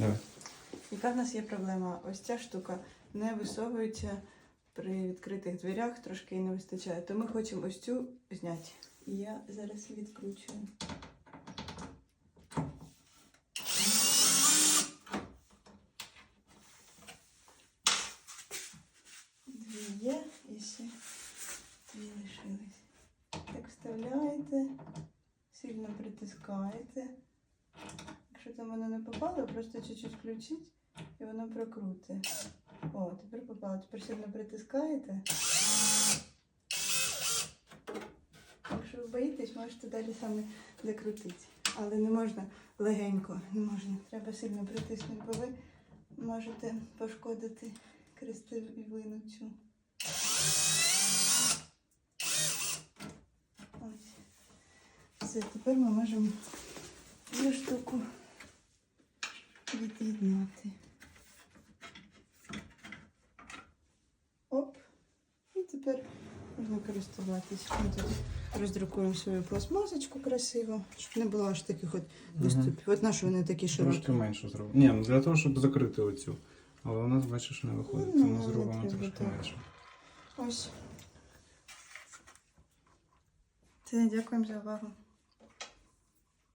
Давай. Яка в нас є проблема? Ось ця штука не висовується при відкритих дверях, трошки її не вистачає. То ми хочемо ось цю зняти. І я зараз відкручую. Дві є і ще дві лишились. Так вставляєте, сильно притискаєте. Якщо там воно не попало, просто чуть-чуть включіть і воно прокрути. О, тепер попало. Тепер сильно притискаєте. Якщо ви боїтесь, можете далі саме закрутити. Але не можна легенько, не можна. Треба сильно притиснути, бо ви можете пошкодити крестовину цю. Ось. Все, тепер ми можемо цю штуку від'єднати. Оп. І тепер можна користуватись. Ми тут роздрукуємо свою пластмасочку красиво, щоб не було аж таких от виступів. От наші вони такі широкі. Трошки менше зробимо. Ні, ну для того, щоб закрити оцю. Але у нас, бачиш, не виходить, Ну, тому не зробимо треба трошки так. менше. Ось. Це дякуємо за увагу.